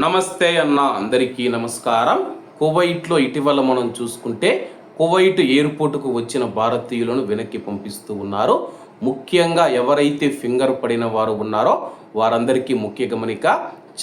నమస్తే అన్న అందరికీ నమస్కారం. కువైట్లో ఇటీవల మనం చూసుకుంటే కువైట్ ఎయిర్పోర్టుకు వచ్చిన భారతీయులను వెనక్కి పంపిస్తూ ఉన్నారు. ముఖ్యంగా ఎవరైతే ఫింగర్ పడిన వారు ఉన్నారో వారందరికీ ముఖ్య గమనిక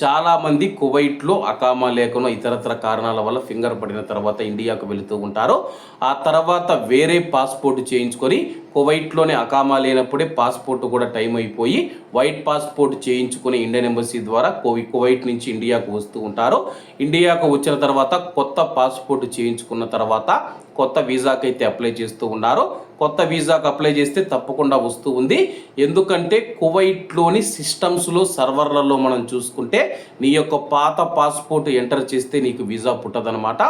చాలామంది కువైట్లో అకామా లేఖను ఇతరత్ర కారణాల వల్ల ఫింగర్ పడిన తర్వాత ఇండియాకు వెళుతూ ఉంటారు. ఆ తర్వాత వేరే పాస్పోర్ట్ చేయించుకొని కువైట్లోనే అకామా లేనప్పుడే పాస్పోర్ట్ కూడా టైం అయిపోయి వైట్ పాస్పోర్ట్ చేయించుకుని ఇండియన్ ఎంబసీ ద్వారా కోవి కువైట్ నుంచి ఇండియాకు వస్తూ ఉంటారు. ఇండియాకు వచ్చిన తర్వాత కొత్త పాస్పోర్ట్ చేయించుకున్న తర్వాత కొత్త వీసాకి అయితే అప్లై చేస్తూ ఉన్నారు. కొత్త వీసాకు అప్లై చేస్తే తప్పకుండా వస్తూ ఉంది. ఎందుకంటే కువైట్లోని సిస్టమ్స్లో సర్వర్లలో మనం చూసుకుంటే నీ యొక్క పాత పాస్పోర్ట్ ఎంటర్ చేస్తే నీకు వీసా పుట్టదనమాట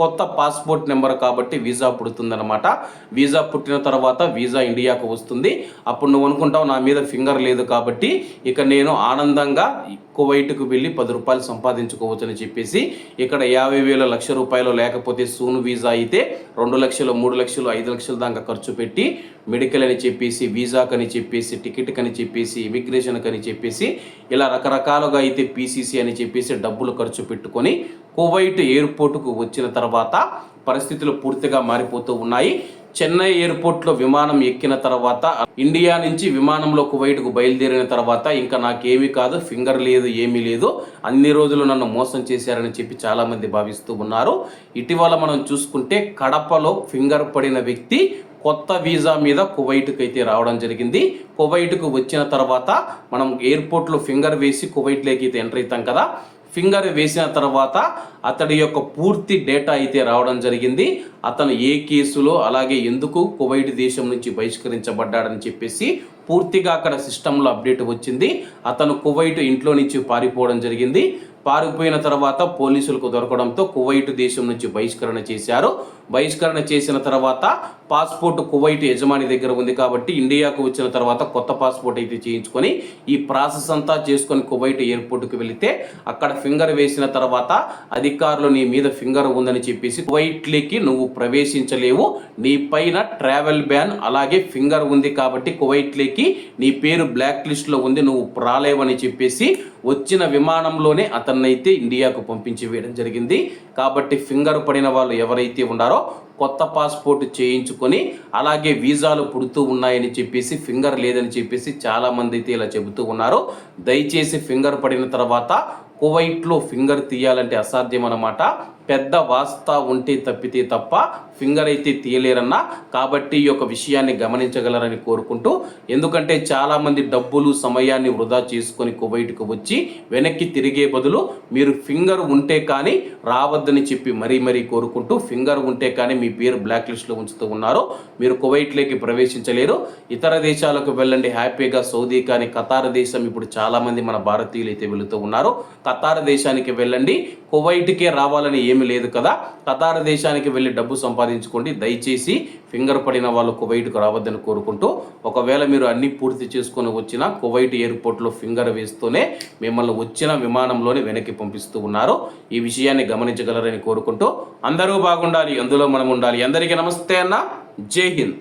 కొత్త పాస్పోర్ట్ నెంబర్ కాబట్టి వీసా పుడుతుందనమాట వీసా పుట్టిన తర్వాత వీసా ఇండియాకు వస్తుంది. అప్పుడు నువ్వు అనుకుంటావు నా మీద ఫింగర్ లేదు కాబట్టి ఇక నేను ఆనందంగా కువైట్కు వెళ్ళి పది రూపాయలు సంపాదించుకోవచ్చని చెప్పేసి ఇక్కడ యాభై వేల లక్ష రూపాయలు లేకపోతే సూను వీసా అయితే రెండు లక్షలు మూడు లక్షలు ఐదు లక్షల దాకా ఖర్చు పెట్టి మెడికల్ అని చెప్పేసి వీసాకని చెప్పేసి టికెట్ అని చెప్పేసి ఇమిగ్రేషన్ అని చెప్పేసి ఇలా రకరకాలుగా అయితే పీసీసీ అని చెప్పేసి డబ్బులు ఖర్చు పెట్టుకొని కువైట్ ఎయిర్పోర్టుకు వచ్చిన తర్వాత పరిస్థితులు పూర్తిగా మారిపోతూ ఉన్నాయి. చెన్నై ఎయిర్పోర్ట్లో విమానం ఎక్కిన తర్వాత ఇండియా నుంచి విమానంలో కువైట్కు బయలుదేరిన తర్వాత ఇంకా నాకేమీ కాదు ఫింగర్ లేదు ఏమీ లేదు. అన్ని రోజులు నన్ను మోసం చేశారని చెప్పి చాలామంది భావిస్తూ ఉన్నారు. ఇటీవల మనం చూసుకుంటే కడపలో ఫింగర్ పడిన వ్యక్తి కొత్త వీసా మీద కువైట్కి అయితే రావడం జరిగింది. కువైట్కు వచ్చిన తర్వాత మనం ఎయిర్పోర్ట్లో ఫింగర్ వేసి కువైట్లోకి అయితే ఎంటర్ అవుతాం కదా. ఫింగర్ వేసిన తర్వాత అతడి యొక్క పూర్తి డేటా అయితే రావడం జరిగింది. అతను ఏ కేసులో అలాగే ఎందుకు కువైట్ దేశం నుంచి బహిష్కరించబడ్డాడని చెప్పేసి పూర్తిగా అక్కడ సిస్టంలో అప్డేట్ వచ్చింది. అతను కువైట్ ఇంట్లో నుంచి పారిపోవడం జరిగింది. పారిపోయిన తర్వాత పోలీసులకు దొరకడంతో కువైట్ దేశం నుంచి బహిష్కరణ చేశారు. బహిష్కరణ చేసిన తర్వాత పాస్పోర్ట్ కువైట్ యజమాని దగ్గర ఉంది కాబట్టి ఇండియాకు వచ్చిన తర్వాత కొత్త పాస్పోర్ట్ అయితే చేయించుకొని ఈ ప్రాసెస్ అంతా చేసుకొని కువైట్ ఎయిర్పోర్ట్కి వెళితే అక్కడ ఫింగర్ వేసిన తర్వాత అధికారులు నీ మీద ఫింగర్ ఉందని చెప్పేసి కువైట్లోకి నువ్వు ప్రవేశించలేవు. నీ పైన ట్రావెల్ బ్యాన్ అలాగే ఫింగర్ ఉంది కాబట్టి కువైట్లోకి నీ పేరు బ్లాక్ లిస్ట్లో ఉంది నువ్వు రాలేవని చెప్పేసి వచ్చిన విమానంలోనే అతన్నైతే ఇండియాకు పంపించి వేయడం జరిగింది. కాబట్టి ఫింగర్ పడిన వాళ్ళు ఎవరైతే ఉన్నారో కొత్త పాస్పోర్ట్ చేయించుకొని అలాగే వీసాలు పుడుతూ ఉన్నాయని చెప్పేసి ఫింగర్ లేదని చెప్పేసి చాలామంది అయితే ఇలా చెబుతూ ఉన్నారు. దయచేసి ఫింగర్ పడిన తర్వాత కువైట్లో ఫింగర్ తీయాలంటే అసాధ్యం అన్నమాట పెద్ద వాస్తా ఉంటే తప్పితే తప్ప ఫింగర్ అయితే తీయలేరన్నా కాబట్టి ఈ యొక్క విషయాన్ని గమనించగలరని కోరుకుంటూ ఎందుకంటే చాలామంది డబ్బులు సమయాన్ని వృధా చేసుకొని కువైట్కు వచ్చి వెనక్కి తిరిగే బదులు మీరు ఫింగర్ ఉంటే కానీ రావద్దని చెప్పి మరీ మరీ కోరుకుంటూ ఫింగర్ ఉంటే కానీ మీ పేరు బ్లాక్ లిస్ట్లో ఉంచుతూ ఉన్నారు. మీరు కువైట్లోకి ప్రవేశించలేరు. ఇతర దేశాలకు వెళ్ళండి. హ్యాపీగా సౌదీ కానీ ఖతార్ దేశం ఇప్పుడు చాలామంది మన భారతీయులు అయితే వెళుతూ ఉన్నారు. ఖతార్ దేశానికి వెళ్ళండి. కువైట్కే రావాలని ఏమి లేదు కదా. ఖతార్ దేశానికి వెళ్ళి డబ్బు సంపాదించుకోండి. దయచేసి ఫింగర్ పడిన వాళ్ళు కువైట్కు రావద్దని కోరుకుంటూ ఒకవేళ మీరు అన్ని పూర్తి చేసుకొని వచ్చిన కువైట్ ఎయిర్పోర్ట్లో ఫింగర్ వేస్తూనే మిమ్మల్ని వచ్చిన విమానంలోనే వెనక్కి పంపిస్తూ ఉన్నారు. ఈ విషయాన్ని గమనించగలరని కోరుకుంటూ అందరూ బాగుండాలి అందులో మనం ఉండాలి. అందరికీ నమస్తే అన్న. జై హింద్.